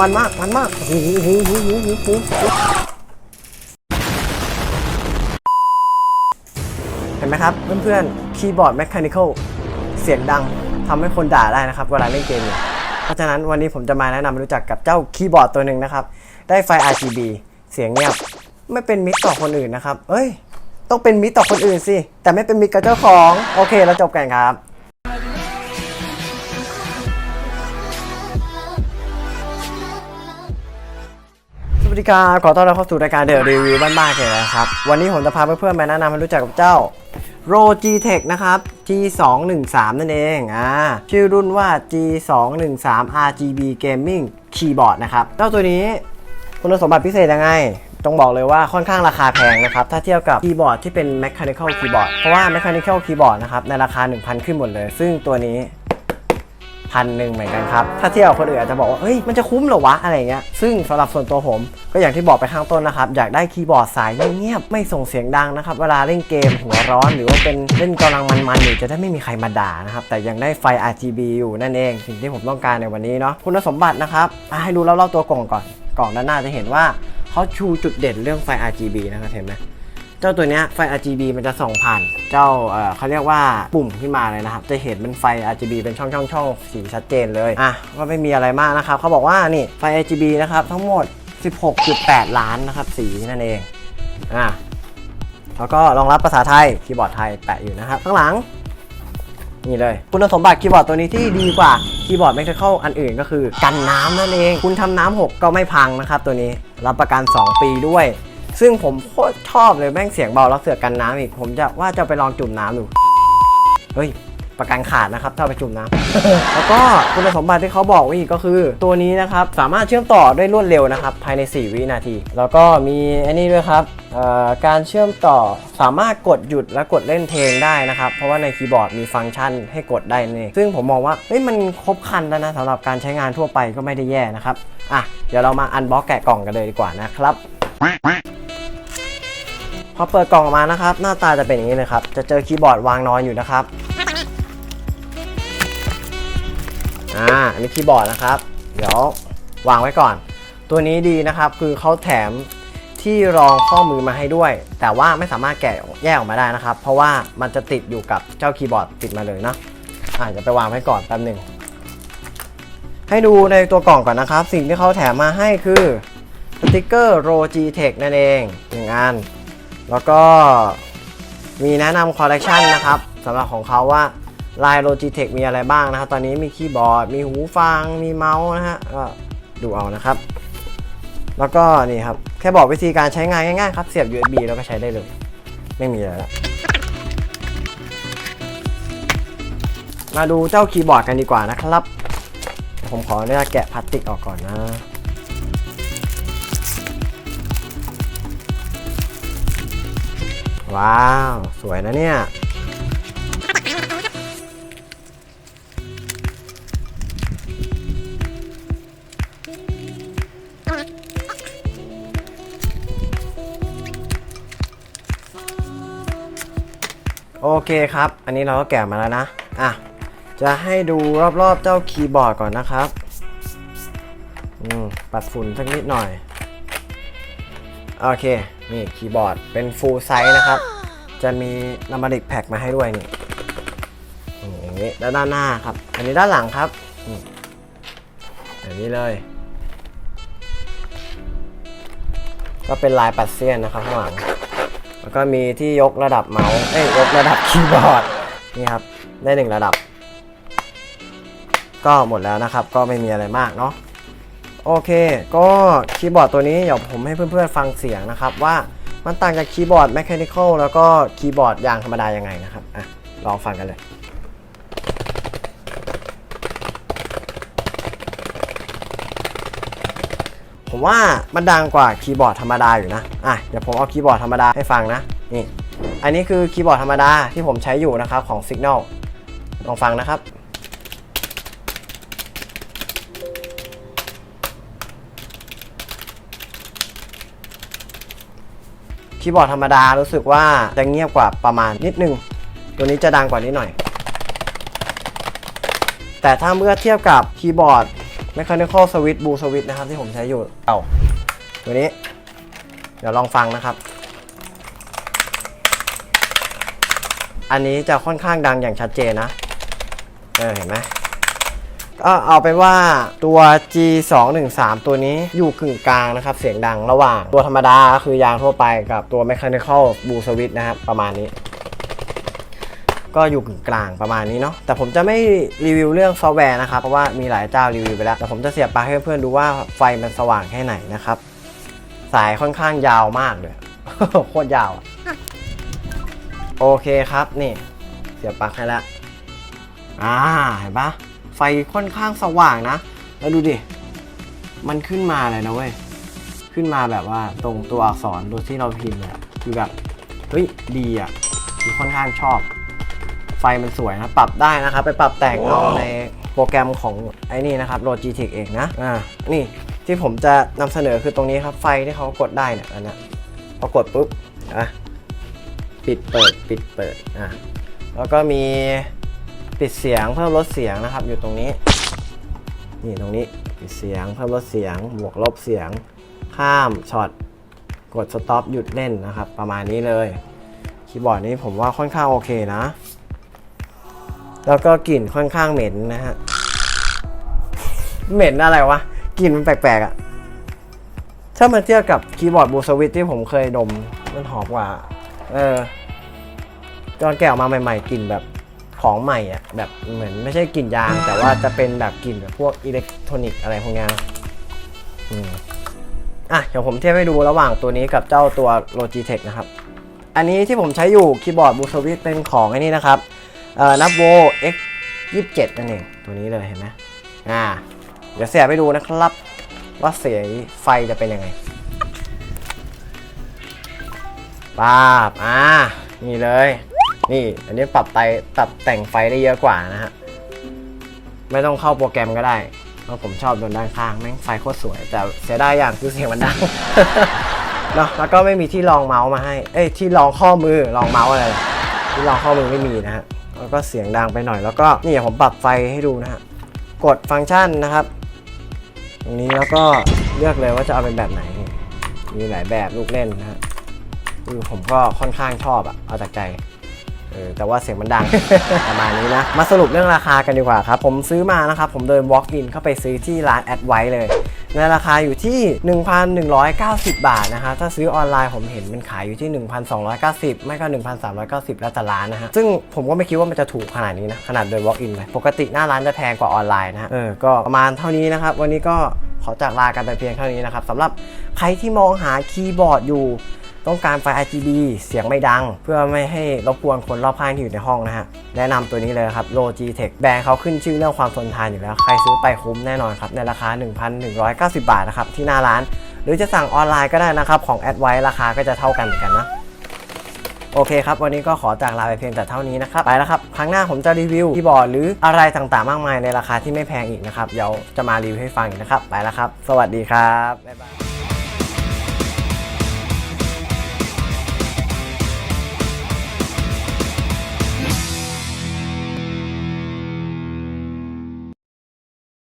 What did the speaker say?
มันมาก มันมากโอ้โหโอ้โหโอ้โหโอ้โหเห็นไหมครับ เพื่อนๆ คีย์บอร์ดแมค a นิคอลเสียงดังทำให้คนด่าได้นะครับ เวลาเล่นเกมอยู่เพราะฉะนั้นวันนี้ผมจะมาแนะนำรู้จักกับเจ้าคีย์บอร์ดตัวหนึ่งนะครับ ได้ไฟ RGB เสียงเงียบไม่เป็นมิตรต่อคนอื่นนะครับ เอ้ย ต้องเป็นมิตรต่อคนอื่นสิ แต่ไม่เป็นมิตรกับเจ้าของ โอเค แล้วจบกันครับ วัสดีครับขอต้อนรับเข้าสู่รายการเด e r รีวิวบ้านๆกันนะครับ วันนี้ผมจะพาเพื่อนๆมาแนะนำให้รู้จักกับเจ้า r o g t e c h นะครับ G213 นั่นเองอ่าชื่อรุ่นว่า G213 RGB Gaming Keyboard นะครับ เจ้าตัวนี้คุณสมบัติพิเศษยังไงต้องบอกเลยว่าค่อนข้างราคาแพงนะครับ ถ้าเทียบกับคีย์บอร์ดที่เป็น Mechanical Keyboard เพราะว่า Mechanical Keyboard นะครับ ในราคา 1,000 ขึ้นหมดเลย ซึ่งตัวนี้ พันหนึ่งเหมือนกันครับ ถ้าเทียบกับคนอื่นอาจจะบอกว่า เฮ้ย มันจะคุ้มเหรอวะ อะไรเงี้ย ซึ่งสำหรับส่วนตัวผม ก็อย่างที่บอกไปข้างต้นนะครับ อยากได้คีย์บอร์ดสายเงียบๆ ไม่ส่งเสียงดังนะครับ เวลาเล่นเกมหัวร้อน หรือว่าเป็นเล่นกำลังมันๆอยู่จะได้ไม่มีใครมาด่านะครับ แต่ยังได้ไฟ RGB อยู่นั่นเอง สิ่งที่ผมต้องการในวันนี้เนาะ คุณสมบัตินะครับให้ดูรอบๆตัวกล่องก่อน กล่องด้านหน้าจะเห็นว่าเขาชูจุดเด่นเรื่องไฟ RGB นะครับ เห็นไหม เจ้าตัวเนี้ยไฟ RGB มันจะส่องผ่าน เจ้าเอ่อเขาเรียกว่าปุ่มขึ้นมาเลยนะครับ จะเห็นเป็นไฟ RGB เป็นช่องช่องช่องสีชัดเจนเลย อะ ก็ไม่มีอะไรมากนะครับ เขาบอกว่านี่ไฟ RGB นะครับทั้งหมด 16.8 ล้านนะครับสีนั่นเอง อะแล้วก็รองรับภาษาไทยคีย์บอร์ดไทยแปะอยู่นะครับ ข้างหลัง นี่เลย คุณสมบัติคีย์บอร์ดตัวนี้ที่ดีกว่าคีย์บอร์ด Mechanical อันอื่นก็คือ กันน้ำนั่นเอง คุณทำน้ำหกก็ไม่พังนะครับตัวนี้รับประกัน 2 ปีด้วย ซึ่งผมโคตรชอบเลยแม่งเสียงเบาแล้วเสือกกันน้ำอีก ผมจะว่าจะไปลองจุ่มน้ำดู เฮ้ยประกันขาดนะครับถ้าไปจุ่มน้ำ แล้วก็คุณสมบัติที่เขาบอกไว้อีกก็คือ ตัวนี้นะครับ สามารถเชื่อมต่อได้รวดเร็วนะครับ ภายใน 4 วินาที แล้วก็มีอันนี้ด้วยครับการเชื่อมต่อสามารถกดหยุดและกดเล่นเพลงได้นะครับ เพราะว่าในคีย์บอร์ดมีฟังก์ชันให้กดได้นี่นเองซึ่งผมมองว่าเฮ้ยมันครบครันแล้วนะสำหรับการใช้งานทั่วไปก็ไม่ได้แย่นะครับอะเดี๋ยวเรามาอันบ็อกแกะกล่องกันเลยดีกว่านะครับ อเปิดกล่องออกมานะครับ หน้าตาจะเป็นอย่างนี้เลยครับ จะเจอคีย์บอร์ดวางนอนอยู่นะครับ อ่า อันนี้คีย์บอร์ดนะครับ เดี๋ยววางไว้ก่อน ตัวนี้ดีนะครับ คือเขาแถมที่รองข้อมือมาให้ด้วย แต่ว่าไม่สามารถแกะแยกออกมาได้นะครับ เพราะว่ามันจะติดอยู่กับเจ้าคีย์บอร์ดติดมาเลยเนาะอ่าจะไปวางไว้ก่อนแป๊บหนึ่ง ให้ดูในตัวกล่องก่อนนะครับ สิ่งที่เขาแถมมาให้คือสติกเกอร์ RO G Tech นั่นเองหนึ่งอัน แล้วก็มีแนะนำคอลเลกชันนะครับสำหรับของเขาว่าลาย Logitech มีอะไรบ้างนะครับ ตอนนี้มีคีย์บอร์ด มีหูฟัง มีเมาส์นะฮะ ก็ดูเอานะครับ แล้วก็นี่ครับ แค่บอกวิธีการใช้งานง่ายๆครับ เสียบ USB แล้วก็ใช้ได้เลย ไม่มีอะไรละมาดูเจ้าคีย์บอร์ดกันดีกว่านะครับ ผมขออนุญาตแกะพลาสติกออกก่อนนะ ว้าว สวยนะเนี่ยโอเคครับ อันนี้เราก็แกะมาแล้วนะ อะ จะให้ดูรอบๆเจ้าคีย์บอร์ดก่อนนะครับ อืม ปัดฝุ่นสักนิดหน่อย โอเค นี่คีย์บอร์ดเป็น full size นะครับ จะมีนัมบริกแพ็กมาให้ด้วยนี่นี่อย่างนี้แล้วด้านหน้าครับ อันนี้ด้านหลังครับอย่างนี้เลย ก็เป็นลายปัดเซียนนะครับข้างหลัง แล้วก็มีที่ยกระดับเมาส์ เอ้ยยกระดับคีย์บอร์ด นี่ครับ ได้หนึ่งระดับ ก็หมดแล้วนะครับ ก็ไม่มีอะไรมากเนาะ โอเค ก็คีย์บอร์ดตัวนี้เดี๋ยวผมให้เพื่อนๆฟังเสียงนะครับว่ามันต่างจากคีย์บอร์ด Mechanical แล้วก็คีย์บอร์ดอย่างธรรมดายังไงนะครับอะลองฟังกันเลยผมว่ามันดังกว่าคีย์บอร์ดธรรมดาอยู่นะ อะ เดี๋ยวผมเอาคีย์บอร์ดธรรมดาให้ฟังนะ นี่ อันนี้คือคีย์บอร์ดธรรมดาที่ผมใช้อยู่นะครับของ Signal ลองฟังนะครับ คีย์บอร์ดธรรมดารู้สึกว่าจะเงียบกว่าประมาณนิดนึง ตัวนี้จะดังกว่านิดหน่อย แต่ถ้าเมื่อเทียบกับคีย์บอร์ด Mechanical Switch Blue Switch นะครับที่ผมใช้อยู่เอาตัวนี้ เดี๋ยวลองฟังนะครับ อันนี้จะค่อนข้างดังอย่างชัดเจนนะ เออเห็นไหม ก็เอาเป็นว่าตัว G213 ตัวนี้อยู่กึ่งกลางนะครับ เสียงดังระหว่างตัวธรรมดาคือยางทั่วไปกับตัว Mechanical Blue Switch นะครับ ประมาณนี้ ก็อยู่กึ่งกลางประมาณนี้เนาะแต่ผมจะไม่รีวิวเรื่องซอฟต์แวร์นะครับ เพราะว่ามีหลายเจ้ารีวิวไปแล้ว แต่ผมจะเสียบปลั๊กให้เพื่อนๆดูว่าไฟมันสว่างแค่ไหนนะครับ สายค่อนข้างยาวมากเลยโคตรยาวโอเคครับนี่ เสียบปลั๊กให้แล้วอ่าเห็นปะ ค่อนข้างสว่างนะ แล้วดูดิ มันขึ้นมาเลยนะเว้ย ขึ้นมาแบบว่าตรงตัวอักษรตัวที่เราพิมพ์เลยอะคือแบบ เฮ้ย ดีอะคือค่อนข้างชอบ ไฟมันสวยนะ ปรับได้นะครับ ไปปรับแต่งเอาในโปรแกรมของไอ้นี่นะครับ Logitech เองนะ อ่า นี่ที่ผมจะนำเสนอคือตรงนี้ครับ ไฟที่เขากดได้เนี่ยอันเนี้ยพอกดปุ๊บอะปิดเปิดปิดเปิดอะแล้วก็มี ปิดเสียงเพิ่มลดเสียงนะครับ อยู่ตรงนี้ นี่ตรงนี้ปิดเสียงเพิ่มลดเสียง บวกลบเสียง ข้ามช็อตกดสต็อปหยุดเล่นนะครับ ประมาณนี้เลย คีย์บอร์ดนี้ผมว่าค่อนข้างโอเคนะ แล้วก็กลิ่นค่อนข้างเหม็นนะฮะเหม็นอะไรวะกลิ่นมันแปลกๆอะ่ะถ้ามาเทียบกับคีย์บอร์ดบูสวิตที่ผมเคยดมมันหอมกว่า เออตอนแกะออกมาใหม่ ๆกลิ่นแบบ ของใหม่อะแบบเหมือนไม่ใช่กลิ่นยาง แต่ว่าจะเป็นแบบกลิ่นแบบพวกอิเล็กทรอนิกส์อะไรพวกนี้อืมอะเดี๋ยวผมเทียบให้ดูระหว่างตัวนี้กับเจ้าตัว Logitech นะครับ อันนี้ที่ผมใช้อยู่คีย์บอร์ดบูสวิตเป็นของไอ้นี่นะครับเอ่อนับโว X 27นั่นเองตัวนี้เลยเห็นไหมอ่าเดี๋ยวเสียบไปดูนะครับ ว่าเสียงไฟจะเป็นยังไงป้าบอ่านี่เลย นี่อันนี้ปรับไตปรับแต่งไฟได้เยอะกว่านะฮะ ไม่ต้องเข้าโปรแกรมก็ได้ เพราะผมชอบโดนด้านข้างแม่งไฟโคตรสวย แต่เสียดายอย่างคือเสียงมันดังเนาะแล้วก็ไม่มีที่รองเมาส์มาให้ เอ้ยที่รองข้อมือรองเมาส์อะไร ที่รองข้อมือไม่มีนะฮะ แล้วก็เสียงดังไปหน่อย แล้วก็นี่ผมปรับไฟให้ดูนะฮะ กดฟังก์ชันนะครับ ตรงนี้แล้วก็เลือกเลยว่าจะเอาเป็นแบบไหน มีหลายแบบลูกเล่นนะฮะคือผมก็ค่อนข้างชอบอะเอาจากใจ เออแต่ว่าเสียงมันดัง ประมาณนี้นะ มาสรุปเรื่องราคากันดีกว่าครับ ผมซื้อมานะครับ ผมเดิน walk in เข้าไปซื้อที่ร้าน a d ไว้เลย ในราคาอยู่ที่ 1,190 บาทนะฮะถ้าซื้อออนไลน์ผมเห็นมันขายอยู่ที่ 1,290 ไม่ก็ 1,390 แล้วแต่ร้านนะฮะ ซึ่งผมก็ไม่คิดว่ามันจะถูกขนาดนี้นะ ขนาดเดิน walk in ไปปกติหน้าร้านจะแพงกว่าออนไลน์นะฮะเออก็ประมาณเท่านี้นะครับวันนี้ก็ขอจากลากันไปเพียงเท่านี้นะครับสำหรับใครที่มองหาคีย์บอร์ดอยู่ ต้องการไฟ RGB เสียงไม่ดัง เพื่อไม่ให้รบกวนคนรอบข้างที่อยู่ในห้องนะฮะ แนะนำตัวนี้เลยครับ Logitech แบรนด์เขาขึ้นชื่อเรื่องความทนทานอยู่แล้ว ใครซื้อไปคุ้มแน่นอนครับ ในราคา 1,190 บาทนะครับ ที่หน้าร้าน หรือจะสั่งออนไลน์ก็ได้นะครับ ของ a d v i ราคาก็จะเท่ากันเหมือนกันนะโอเคครับ วันนี้ก็ขอจากลาไปเพียงแต่เท่านี้นะครับ ไปแล้วครับ ครั้งหน้าผมจะรีวิวคีย์บอร์ดหรืออะไรต่างๆ มากมายในราคาที่ไม่แพงอีกนะครับ เดี๋ยวจะมารีวิวให้ฟังอีกนะครับ ไปแล้วครับ สวัสดีครับ บ๊ายบาย